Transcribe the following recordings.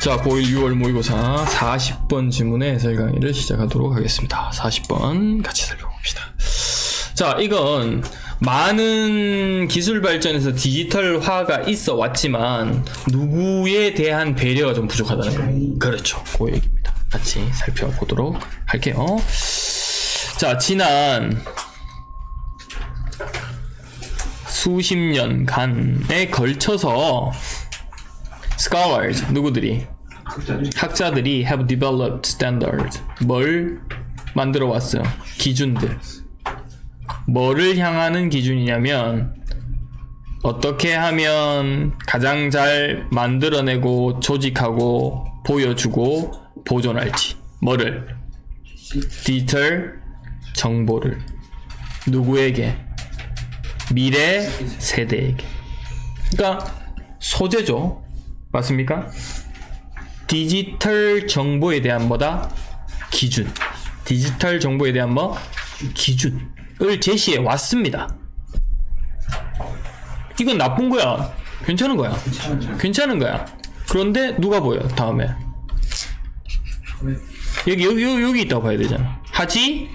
자, 고1 6월 모의고사 40번 지문의 해설 강의를 시작하도록 하겠습니다. 40번 같이 살펴봅시다. 자, 이건 많은 기술 발전에서 디지털화가 있어 왔지만 누구에 대한 배려가 좀 부족하다는 거. 그렇죠. 그 얘기입니다. 같이 살펴보도록 할게요. 자, 지난 수십 년간에 걸쳐서 scholars 누구들이? 학자들이. have developed standards. 뭘 만들어 왔어요? 기준들. 뭐를 향하는 기준이냐면 어떻게 하면 가장 잘 만들어내고 조직하고 보여주고 보존할지. 뭐를? 디지털 정보를. 누구에게? 미래 세대에게. 그러니까 소재죠 맞습니까? 디지털 정보에 대한 뭐다? 기준. 디지털 정보에 대한 뭐? 기준을 제시해 왔습니다. 이건 나쁜 거야. 괜찮은 거야. 괜찮은 거야. 그런데 누가 보여? 다음에 여기 여기 여기, 여기 있다고 봐야 되잖아. 하지만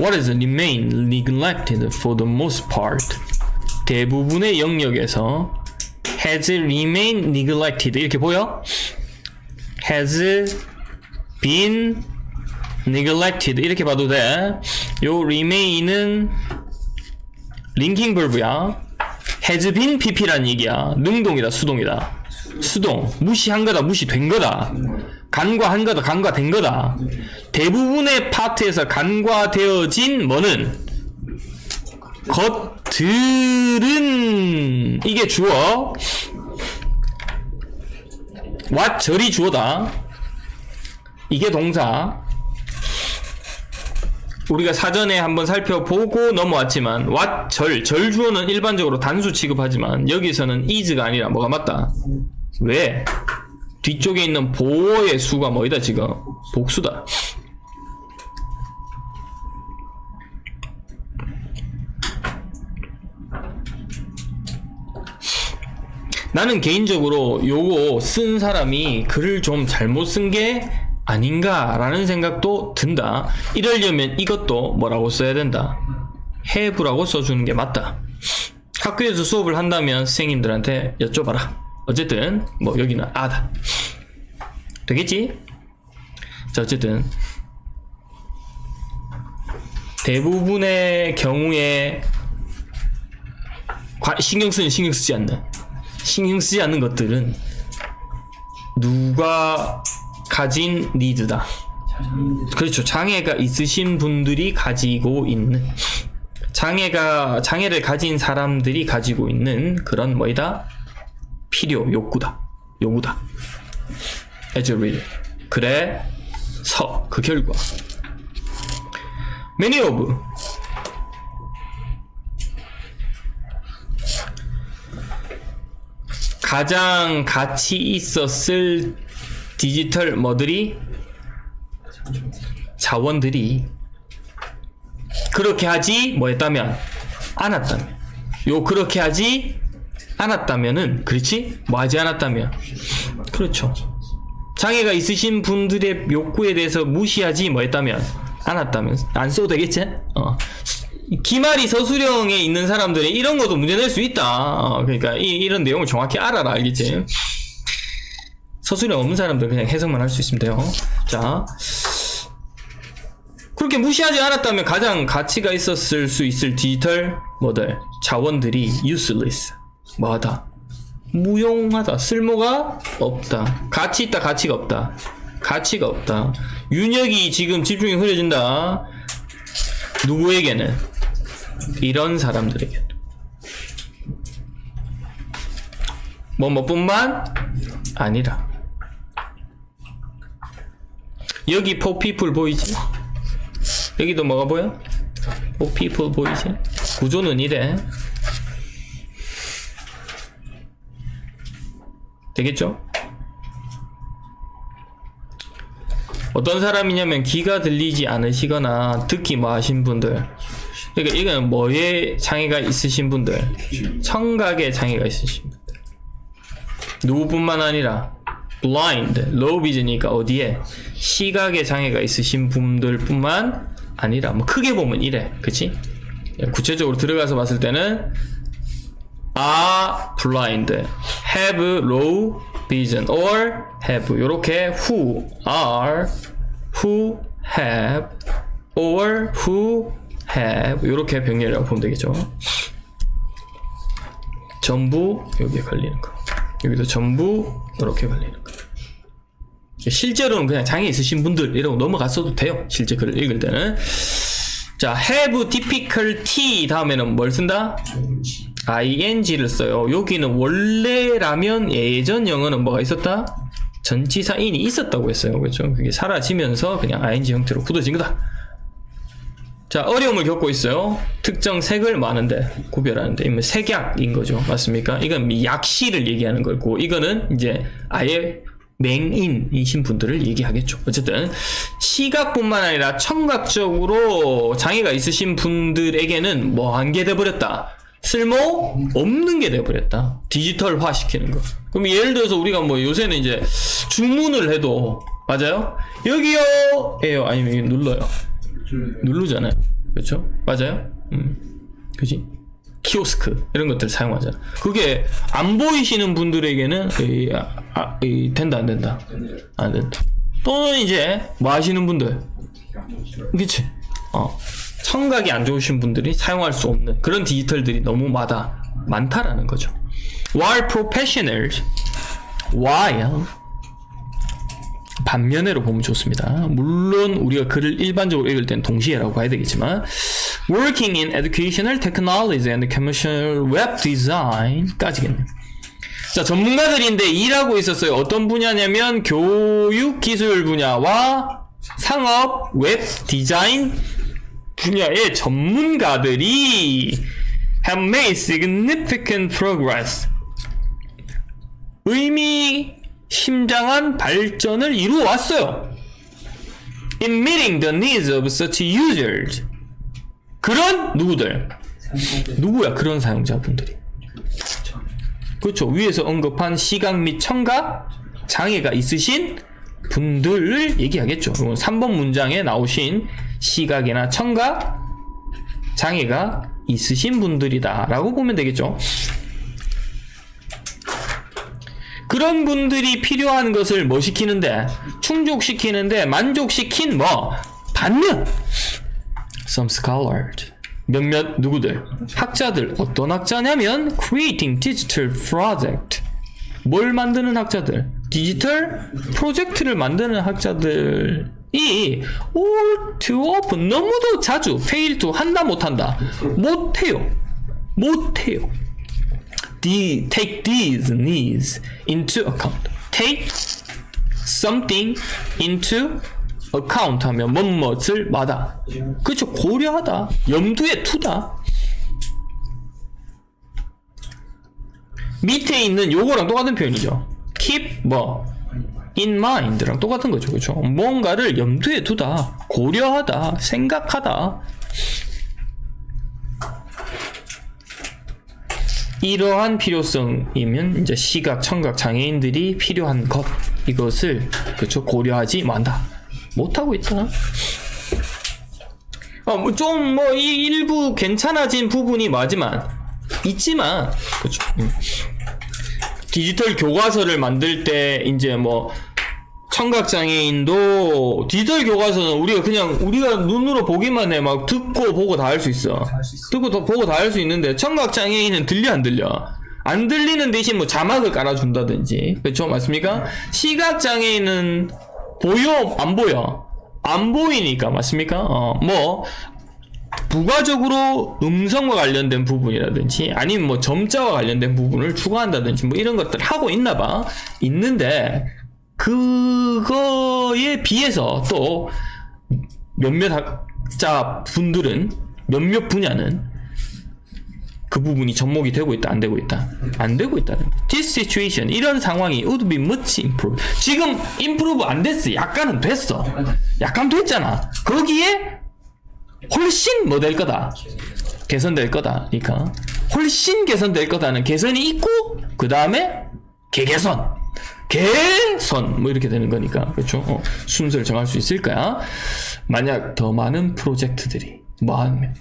what is remain neglected for the most part 대부분의 영역에서 has remained neglected 이렇게 보여? has been neglected 이렇게 봐도 돼. 요 remain은 링킹 verb야. has been pp란 얘기야. 능동이다, 수동이다. 수동. 무시한 거다, 무시된 거다. 간과한 거다, 간과된 거다. 대부분의 파트에서 간과되어진 뭐는 것 들은 이게 주어. What 절이 주어다. 이게 동사. 우리가 사전에 한번 살펴보고 넘어왔지만 what 절, 절 주어는 일반적으로 단수 취급하지만 여기서는 is가 아니라 뭐가 맞다? 왜? 뒤쪽에 있는 보어의 수가 뭐이다 지금? 복수다 나는 개인적으로 요거 쓴 사람이 글을 좀 잘못 쓴 게 아닌가라는 생각도 든다. 이러려면 이것도 뭐라고 써야 된다. have라고 써주는 게 맞다. 학교에서 수업을 한다면 선생님들한테 여쭤봐라. 어쨌든 뭐 여기는 아다. 되겠지? 자 어쨌든 대부분의 경우에 과- 신경 쓰는 신경 쓰지 않는 신경 쓰지 않는 것들은 누가 가진 니드다. 그렇죠. 장애가 있으신 분들이 가지고 있는 장애가 장애를 가진 사람들이 가지고 있는 그런 뭐이다 필요 욕구다 요구다. as a real. 그래서 그 결과 many of 가장 가치 있었을 디지털 뭐들이 자원들이 그렇게 하지 뭐했다면 않았다면. 요 그렇게 하지 않았다면은 그렇지 뭐 하지 않았다면. 그렇죠. 장애가 있으신 분들의 욕구에 대해서 무시하지 뭐했다면 않았다면. 안 써도 되겠지? 어 기말이 서술형에 있는 사람들이 이런 것도 문제 낼 수 있다. 어, 그러니까 이, 이런 내용을 정확히 알아라, 알겠지? 서술형 없는 사람들 그냥 해석만 할 수 있으면 돼요. 자. 그렇게 무시하지 않았다면 가장 가치가 있었을 수 있을 디지털 뭐들? 자원들이 useless. 뭐하다? 무용하다. 쓸모가 없다. 가치 있다 가치가 없다. 가치가 없다. 윤혁이 지금 집중이 흐려진다. 누구에게는 이런 사람들에게 뭐 뭐뿐만 아니라 여기 포 피플 보이지? 여기도 뭐가 보여? 포 피플 보이지? 구조는 이래 되겠죠? 어떤 사람이냐면 귀가 들리지 않으시거나 듣기 뭐 하신 분들 그러니까 이건 뭐에 장애가 있으신 분들, 청각에 장애가 있으신 분들. 누구뿐만 아니라 blind, low vision이니까 어디에 시각에 장애가 있으신 분들뿐만 아니라 뭐 크게 보면 이래, 그치? 구체적으로 들어가서 봤을 때는 are blind, have low vision, or have 이렇게 who are, who have, or who have 이렇게 병렬이라고 보면 되겠죠. 전부 여기에 걸리는 거. 여기도 전부 이렇게 걸리는 거. 실제로는 그냥 장애 있으신 분들 이러고 넘어갔어도 돼요. 실제 글을 읽을 때는. 자, have difficulty 다음에는 뭘 쓴다? ing를 써요. 여기는 원래라면 예전 영어는 뭐가 있었다? 전치사인이 있었다고 했어요. 그렇죠? 그게 사라지면서 그냥 ing 형태로 굳어진 거다. 자, 어려움을 겪고 있어요. 특정 색을 많은데 구별하는데 이면 색약인 거죠. 맞습니까? 이건 약시를 얘기하는 거고 이거는 이제 아예 맹인이신 분들을 얘기하겠죠. 어쨌든 시각뿐만 아니라 청각적으로 장애가 있으신 분들에게는 뭐한게 돼버렸다. 쓸모 없는 게 돼버렸다. 디지털화 시키는 거. 그럼 예를 들어서 우리가 뭐 요새는 이제 주문을 해도 맞아요? 여기요, 에요 아니면 눌러요. 누르잖아요. 그렇죠? 맞아요? 음. 그지? 키오스크 이런 것들 사용하잖아. 그게 안 보이시는 분들에게는 이, 아, 아, 이, 된다 안 된다 안 된다. 또는 이제 뭐 하시는 분들, 그치? 어 청각이 안 좋으신 분들이 사용할 수 없는 그런 디지털들이 너무 많다 많다라는 거죠. While professionals, while 반면에로 보면 좋습니다. 물론 우리가 글을 일반적으로 읽을 땐 동시에라고 봐야 되겠지만 working in educational technology and commercial web design까지겠네요. 자, 전문가들인데 일하고 있었어요. 어떤 분야냐면 교육 기술 분야와 상업 웹 디자인 분야의 전문가들이 have made significant progress. 의미 심장한 발전을 이루어 왔어요. In meeting the needs of such users. 그런 누구들? 누구야? 그런 사용자분들이. 그렇죠. 위에서 언급한 시각 및 청각 장애가 있으신 분들을 얘기하겠죠. 이건 3번 문장에 나오신 시각이나 청각 장애가 있으신 분들이다라고 보면 되겠죠. 그런 분들이 필요한 것을 뭐 시키는데? 충족시키는데 만족시킨 뭐? 반면 some scholars 몇몇 누구들? 학자들. 어떤 학자냐면 creating digital project. 뭘 만드는 학자들? 디지털 프로젝트를 만드는 학자들이 all too often 너무도 자주 fail to 한다 못한다. 못해요. 못해요 the, take these needs into account. take something into account 하면 뭐뭇을 마다. 그렇죠. 고려하다. 염두에 두다. 밑에 있는 요거랑 똑같은 표현이죠. keep 뭐 in mind랑 똑같은 거죠. 그렇죠. 뭔가를 염두에 두다. 고려하다. 생각하다. 이러한 필요성이면 이제 시각 청각 장애인들이 필요한 것 이것을 그렇죠 고려하지 만다 못하고 있잖아. 어 좀뭐 일부 괜찮아진 부분이 맞지만 있지만 그렇죠. 음. 디지털 교과서를 만들 때 이제 뭐 청각 장애인도 디지털 교과서는 우리가 그냥 우리가 눈으로 보기만 해 막 듣고 보고 다 할수 있어. 듣고 더 보고 다 할 수 있는데 청각 장애인은 들려 안 들려? 안 들리는 대신 뭐 자막을 깔아준다든지 그렇죠 맞습니까? 시각 장애인은 보여 안 보여? 안 보이니까 맞습니까? 어 뭐 부가적으로 음성과 관련된 부분이라든지 아니면 뭐 점자와 관련된 부분을 추가한다든지 뭐 이런 것들 하고 있나 봐 있는데 그거에 비해서 또 몇몇 학자 분들은 몇몇 분야는 그 부분이 접목이 되고 있다 안 되고 있다. 안 되고 있다는 거. This situation 이런 상황이 would be much improved. 지금 improve 안 됐어. 약간은 됐어. 약간 됐잖아. 거기에 훨씬 뭐 될 거다? 개선될 거다니까 훨씬 개선될 거다는 개선이 있고 그 다음에 개개선 개선! 뭐 이렇게 되는 거니까. 그렇죠? 어, 순서를 정할 수 있을 거야 만약 더 많은 프로젝트들이 뭐 하면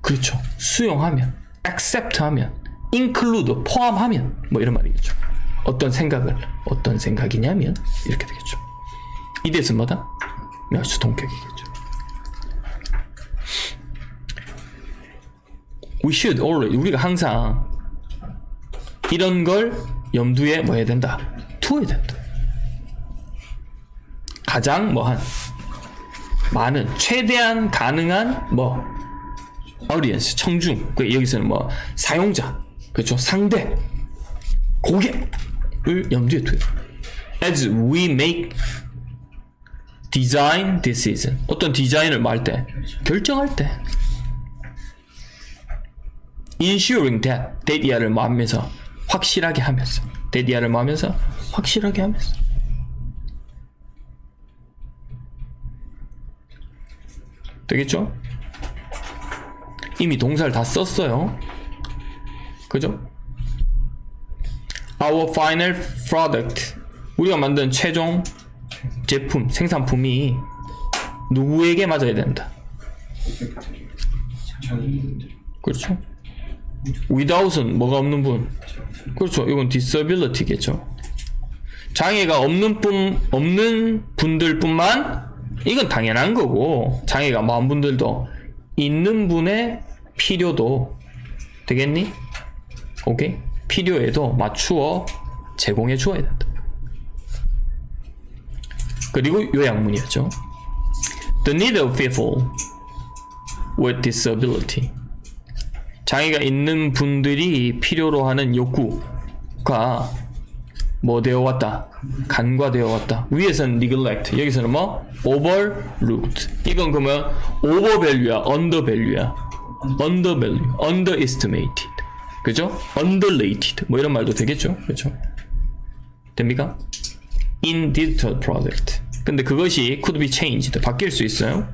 그렇죠. 수용하면 accept하면 include 포함하면 뭐 이런 말이겠죠. 어떤 생각을 어떤 생각이냐면 이렇게 되겠죠. 이대은 뭐다? 멸수 동격이겠죠. We should always 우리가 항상 이런 걸 염두에 뭐 해야 된다 두어야 된다. 가장 뭐한 많은 최대한 가능한 뭐 audience 청중 그 여기서는 뭐 사용자 그렇죠? 상대 고객을 염두에 두요 as we make design decision. 어떤 디자인을 뭐할때 결정할 때. Ensuring that 데디아를 뭐 하면서 확실하게 하면서 데디아를 뭐 하면서 확실하게 하면서 되겠죠? 이미 동사를 다 썼어요. 그죠? Our final product. 우리가 만든 최종 제품, 생산품이 누구에게 맞아야 된다. 그렇죠? without은 뭐가 없는 분. 그렇죠. 이건 disability겠죠. 장애가 없는 분 없는 분들뿐만 이건 당연한 거고 장애가 많은 분들도 있는 분의 필요도 되겠니? 오케이 필요에도 맞추어 제공해 주어야 된다. 그리고 요약문이었죠. The need of people with disability. 장애가 있는 분들이 필요로 하는 욕구가 뭐 되어 왔다? 간과되어 왔다. 위에서는 neglect, 여기서는 뭐 overlooked. 이건 그러면 overvalue야, undervalue야. undervalue, underestimated. 그죠? underrated. 뭐 이런 말도 되겠죠? 그죠? 됩니까? in digital product. 근데 그것이 could be changed. 바뀔 수 있어요.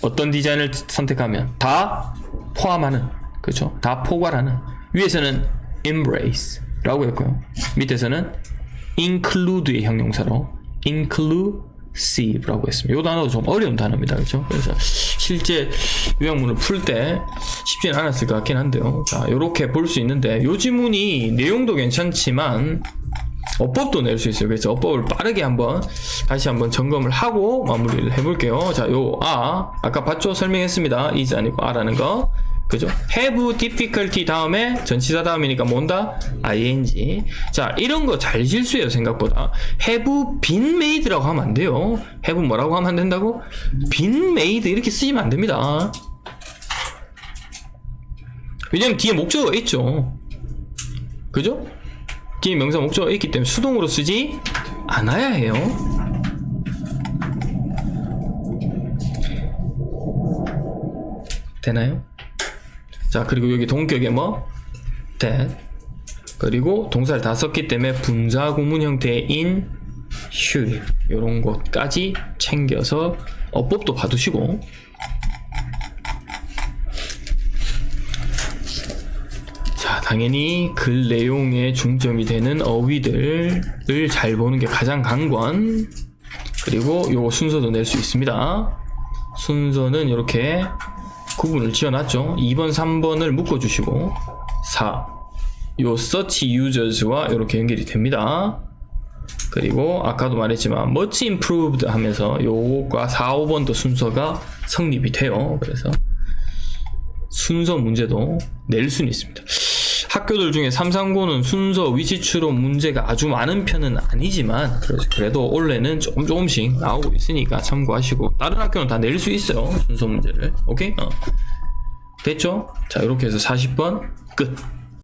어떤 디자인을 선택하면 다 포함하는 그죠? 다 포괄하는 위에서는 embrace라고 했고요. 밑에서는 include의 형용사로 inclusive라고 했습니다. 이 단어도 좀 어려운 단어입니다. 그렇죠? 그래서 실제 요약문을 풀 때 쉽지는 않았을 것 같긴 한데요. 자, 이렇게 볼 수 있는데 요 지문이 내용도 괜찮지만 어법도 낼 수 있어요. 그래서 어법을 빠르게 한번 다시 한번 점검을 하고 마무리를 해볼게요. 자, 요 아, 아까 봤죠? 설명했습니다. is 아니고 아라는 거. 그죠? have difficulty 다음에 전치사 다음이니까 뭔다? ing. 자, 이런 거 잘 실수해요, 생각보다. have been made라고 하면 안 돼요. have 뭐라고 하면 안 된다고? been made 이렇게 쓰시면 안 됩니다. 왜냐면 뒤에 목적어가 있죠. 그죠? 뒤에 명사 목적어가 있기 때문에 수동으로 쓰지 않아야 해요. 되나요? 자, 그리고 여기 동격에 뭐? that. 그리고 동사를 다 썼기 때문에 분사 구문 형태인 should. 요런 것까지 챙겨서 어법도 봐두시고. 자, 당연히 글 내용에 중점이 되는 어휘들을 잘 보는 게 가장 강권. 그리고 요거 순서도 낼 수 있습니다. 순서는 이렇게 구분을 지어놨죠. 2번, 3번을 묶어주시고 4. 요 search users와 이렇게 연결이 됩니다. 그리고 아까도 말했지만 much improved 하면서 요거과 4, 5번도 순서가 성립이 돼요. 그래서 순서 문제도 낼 수는 있습니다. 학교들 중에 339는 순서 위치 추론 문제가 아주 많은 편은 아니지만 그래도 원래는 조금 조금씩 나오고 있으니까 참고하시고 다른 학교는 다 낼 수 있어요 순서 문제를 오케이 어. 됐죠? 자 이렇게 해서 40번 끝